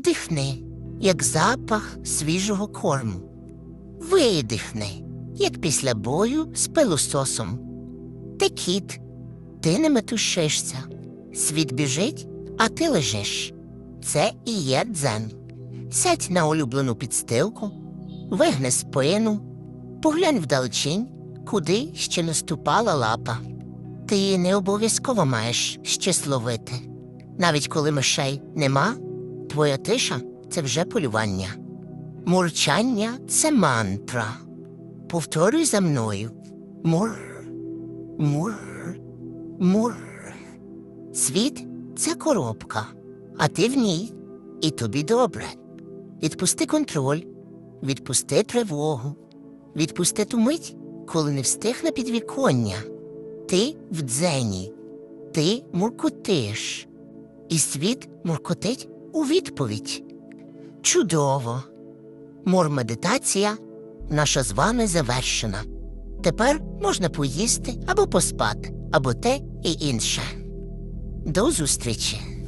Вдихни, як запах свіжого корму. Видихни, як після бою з пилососом. Ти кіт, ти не метушишся. Світ біжить, а ти лежиш. Це і є дзен. Сядь на улюблену підстилку, вигни спину, поглянь вдалечінь, куди ще наступала лапа. Ти не обов'язково маєш щось ловити. Навіть коли мишей нема, твоя тиша це вже полювання. Мурчання це мантра. Повторюй за мною. Мур, мур, мур. Світ це коробка, а ти в ній, і тобі добре. Відпусти контроль, відпусти тривогу, відпусти ту мить, коли не встиг на підвіконня. Ти в дзені, ти муркотиш, і світ муркотить у відповідь. Чудово! Мур-медитація наша з вами завершена. Тепер можна поїсти або поспати, або те і інше. До зустрічі!